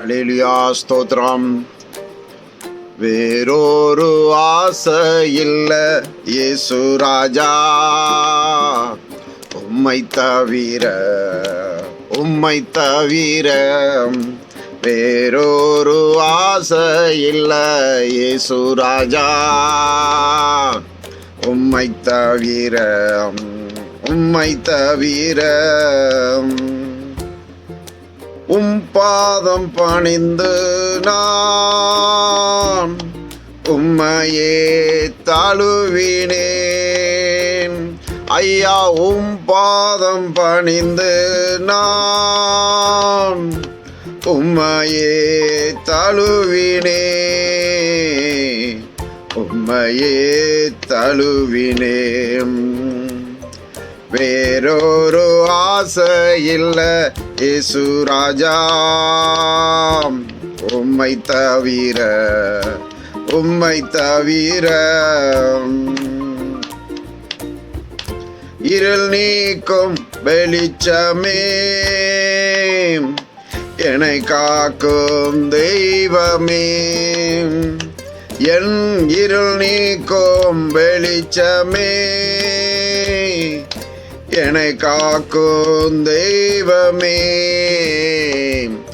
Alleluia ஸ்தோத்ரம் வேறொரு ஆசை இல்ல இயேசு ராஜா. உம்மை தவிர உம்மை தவிர வேறொரு ஆசை இல்ல இயேசு ராஜா. உம்மை தவிர உம்மை தவிர உம் பாதம் பணிந்து நான் உம்மையே தழுவினேன். ஐயா உம் பாதம் பணிந்து நான் உம்மையே தழுவினே உம்மையே தழுவினேன். வேறொரு ஆசை இல்லை இயேசு ராஜா. உம்மை தவிர உம்மை தவிர. இருள் நீக்கும் வெளிச்சமே என்னை காக்கும் தெய்வமே. என் இருள் நீக்கும் வெளிச்சமே. என்னை காக்கும் தெய்வமே.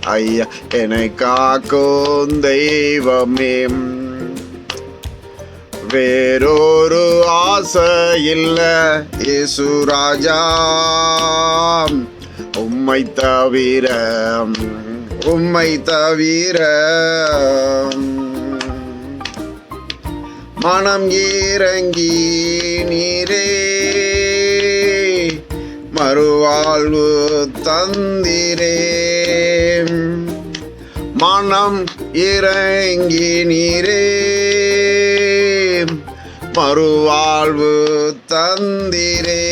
ஐயா என்னை காக்கும் தெய்வமே. வேறொரு ஆசை இல்ல இயேசு ராஜா. உம்மை தவிர உம்மை தவிர. மனம் இறங்கி நீரே மறுவாழ்வு தந்திரே. மனம் இறங்கி நீரே. மறுவாழ்வு தந்திரே.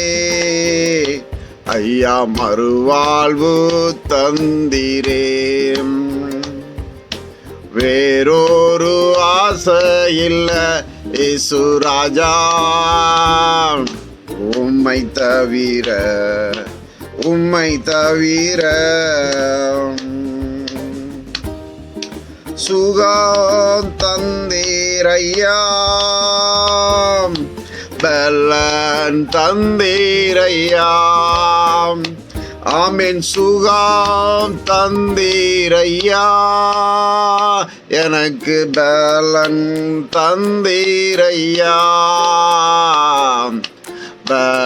ஐயா மறுவாழ்வு தந்திரே. வேறொரு ஆசை இல்லை இயேசு ராஜா. உம்மை தவிர உம்மை தவிர சுகம் தந்தீரையா பலன் தந்தீரையா ஆமீன் சுகம் தந்தீரையா எனக்கு பலன் தந்தீரையா.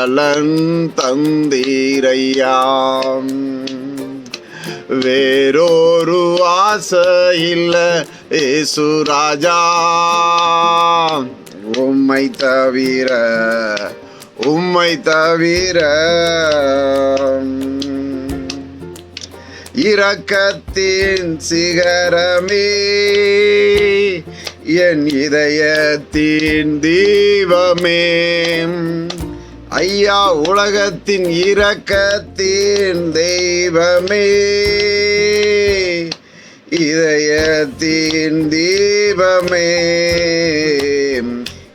பலன் தந்தீரையா வேறொரு ஆசை இல்ல ஏசு ராஜா. உம்மை தவிர உம்மை தவிர. இரக்கத்தின் சிகரமே என் இதயத்தின் தீபமே. ஐயா உலகத்தின் இரக்கத்தின் தெய்வமே. இதயத்தின் தீபமே.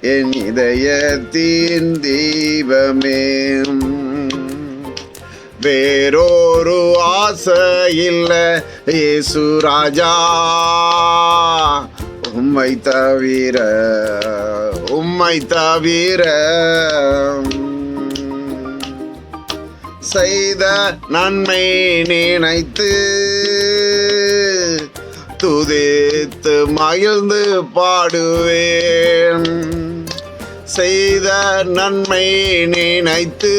என் இதயத்தின் தீபமே. வேறொரு ஆசை இல்லை ஏசு ராஜா. உம்மை தவிர உம்மை தவிர. செய்த நன்மை நினைத்து துதித்து மகிழ்ந்து பாடுவேன். செய்த நன்மை நினைத்து